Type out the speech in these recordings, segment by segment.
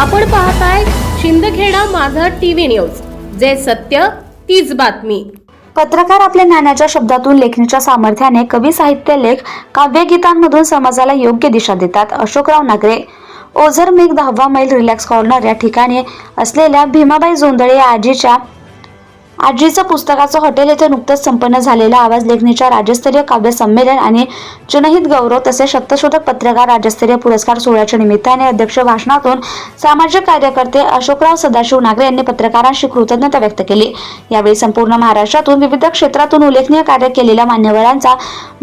आपण पाहताय शिंदखेडा माझा टीव्ही न्यूज. जे सत्य तीच बातमी. पत्रकार आपल्या ज्ञानाच्या शब्दातून लेखणीच्या सामर्थ्याने कवी साहित्य लेख काव्यगीतांमधून समाजाला योग्य दिशा देतात अशोकराव नागरे. ओझर मेघ दहावा मैल रिलॅक्स कॉर्नर या ठिकाणी असलेल्या भीमाबाई जोंदळे या आजीच्या आजीचं पुस्तकाचं हॉटेल येथे नुकतंच संपन्न झालेला आवाज लेखणीच्या राज्यस्तरीय काव्य संमेलन आणि जनहित गौरव तसेच शब्दशोधक पत्रकार राज्यस्तरीय पुरस्कार सोहळ्याच्या निमित्ताने अध्यक्ष भाषणातून सामाजिक कार्यकर्ते अशोकराव सदाशिव नागरे यांनी पत्रकारांशी कृतज्ञता व्यक्त केली. यावेळी संपूर्ण महाराष्ट्रातून विविध क्षेत्रातून उल्लेखनीय कार्य केलेल्या मान्यवरांचा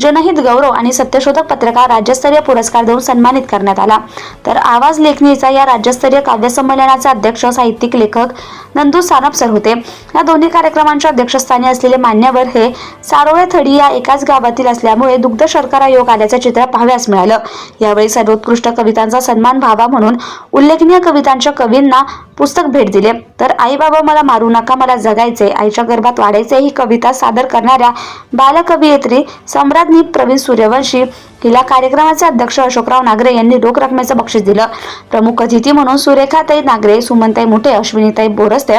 जनहित गौरव आणि सत्यशोधक पत्रकार राज्यस्तरीय पुरस्कार देऊन सन्मानित करण्यात आला. तर आवाज लेखणीचा या राज्यस्तरीय काव्य संमेलनाचे अध्यक्ष साहित्यिक लेखक नंदू सानप सर होते. या दोन्ही कार्यक्रमांच्या अध्यक्षस्थानी असलेले मान्यवर हे सारोळे थडी या एकाच गावातील असल्यामुळे दुग्ध शर्करा योग आल्याचं चित्र पाहाव्यास मिळालं. यावेळी सर्वोत्कृष्ट कवितांचा सन्मान व्हावा म्हणून उल्लेखनीय कवितांच्या कवींना पुस्तक भेट दिले. तर आई बाबा मला मारू नका मला जगायचे आईच्या गर्भात वाढायचे ही कविता सादर करणाऱ्या बालकवयित्री सम्राज्ञी प्रवीण सूर्यवंशी हिला कार्यक्रमाचे अध्यक्ष अशोकराव नागरे यांनी रोख रकमेचं बक्षीस दिलं. प्रमुख अतिथी म्हणून सुरेखाताई नागरे सुमनताई मुठे अश्विनीताई बोरस्ते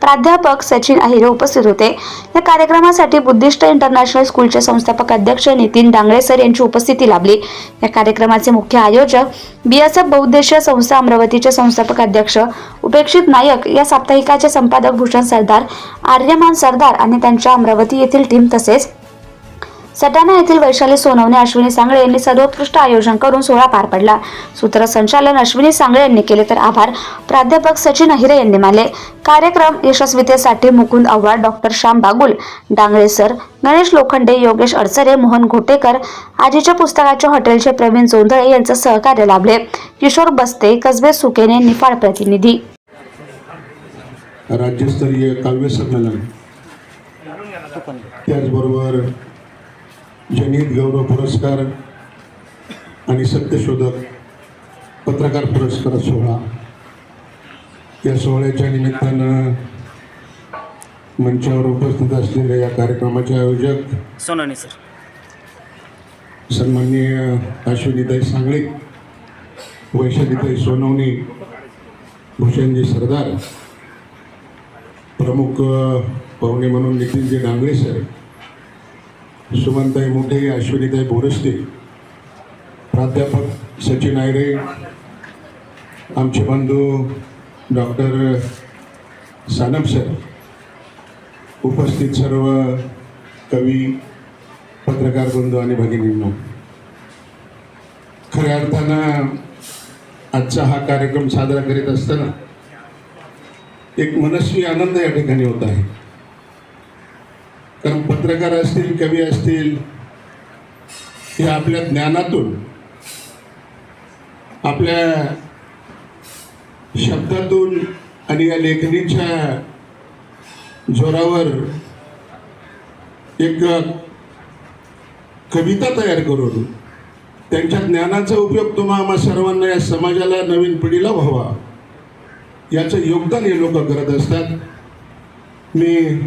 प्राध्यापक सचिन अहिरे उपस्थित होते. या कार्यक्रमासाठी बुद्धिस्ट इंटरनॅशनल स्कूलचे संस्थापक अध्यक्ष नितीन डांगळे सर यांची उपस्थिती लाभली. या कार्यक्रमाचे मुख्य आयोजक बीएसएफ बहुउद्देशीय संस्था अमरावतीचे संस्थापक अध्यक्ष उपेक्षित नायक या साप्ताहिकाचे संपादक भूषण सरदार आर्यमान सरदार आणि त्यांच्या अमरावती येथील टीम तसेच सटाणा येथील वैशाली सोनवणे अश्विनी सांगळे यांनी सर्वोत्कृष्ट आयोजन करून सोहळा पार पडला. सूत्रसंचालन अश्विनी सांगळे यांनी केले तर आभार. प्राध्यापक सचिन अहिरे यांनी मानले. कार्यक्रम यशस्वीतेसाठी मुकुंद आव्हाड डॉक्टर श्याम बागुल डांगळे सर गणेश लोखंडे योगेश अडसरे मोहन घोटेकर आजीच्या पुस्तकाच्या हॉटेलचे प्रवीण जोंधळे यांचं सहकार्य लाभले. किशोर बस्ते कसबे सुकेने निफाड प्रतिनिधी. राज्यस्तरीय काव्य संमेलन. त्याचबरोबर जनहित गौरव पुरस्कार आणि सत्यशोधक पत्रकार पुरस्कार सोहळा. या सोहळ्याच्या निमित्तानं मंचावर उपस्थित असलेल्या या कार्यक्रमाचे आयोजक सोनवणे सर. सन्माननीय अश्विनीताई सांगळे वैशालीताई सोनवणे भूषणजी सरदार प्रमुख पाहुणे म्हणून नितीनजी डांगळे सर सुमनताई मोठे अश्विनीताई बोरस्ते प्राध्यापक सचिन आयरे आमचे बंधू डॉक्टर सानप सर उपस्थित सर्व कवी पत्रकार बंधू आणि भगिनींनो. खऱ्या अर्थानं आजचा हा कार्यक्रम साजरा करीत असताना एक मनस्वी आनंद या ठिकाणी होत आहे. कारण पत्रकार असतील कवी असतील हे आपल्या ज्ञानातून आपल्या शब्दातून आणि या लेखणीच्या जोरावर एक कविता तयार करून त्यांच्या ज्ञानाचा उपयोग तुम्हा आम्हा सर्वांना या समाजाला नवीन पिढीला व्हावा. याचं योगदान हे लोक करत असतात. मी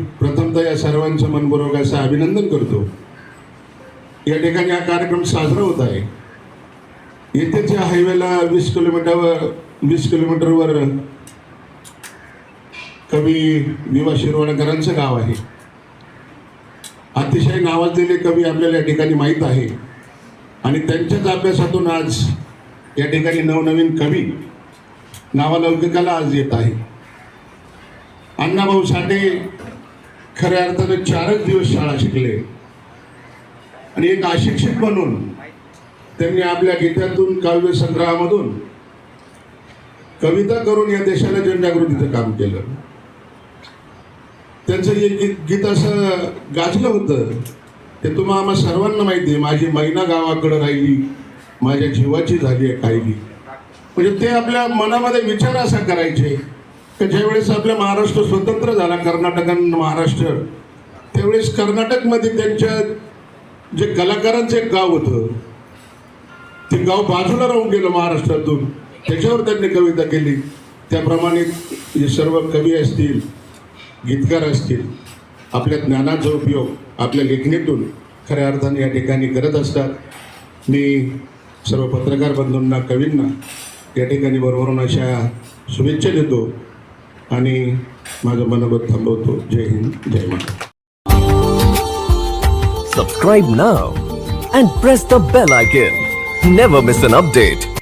प्रथमतः या सर्वांचं मनपूर्वक असं अभिनंदन करतो. या ठिकाणी हा कार्यक्रम साजरा होत आहे. येथेच या हायवेला वीस किलोमीटरवर वीस किलोमीटरवर कवी विवा शिरवाडकरांचं गाव आहे. अतिशय नावाजलेले कवी आपल्याला या ठिकाणी माहीत आहे. आणि त्यांच्याच अभ्यासातून आज या ठिकाणी नवनवीन कवी नावालौकिकाला आज येत आहे. अण्णाभाऊ साठे खऱ्या अर्थानं चारच दिवस शाळा शिकले. आणि एक अशिक्षित म्हणून त्यांनी आपल्या गीतातून काव्य संग्रहामधून कविता करून या देशाला जनजागृतीचं काम केलं. त्यांचं एक गीत गीत असं गाजलं होतं. ते तुम्हा आम्हा सर्वांना माहिती आहे माझी मैना गावाकडं राहिली माझ्या जीवाची झाली आहे कायली म्हणजे ते आपल्या मनामध्ये विचार असा करायचे की ज्यावेळेस आपला महाराष्ट्र स्वतंत्र झाला कर्नाटक आणि महाराष्ट्र त्यावेळेस कर्नाटकमध्ये त्यांच्या जे कलाकारांचं एक गाव होतं ते गाव बाजूला राहून गेलं महाराष्ट्रातून. त्याच्यावर त्यांनी कविता केली. त्याप्रमाणे जे सर्व कवी असतील गीतकार असतील आपल्या ज्ञानाचा उपयोग आपल्या लेखणीतून खऱ्या अर्थाने या ठिकाणी करत असतात. मी सर्व पत्रकार बंधूंना कवींना या ठिकाणी बरोबरून अशा शुभेच्छा देतो. आणि माझं मनोगत थांबवतो जय हिंद जय Maharashtra Subscribe now and press the bell icon. Never miss an update.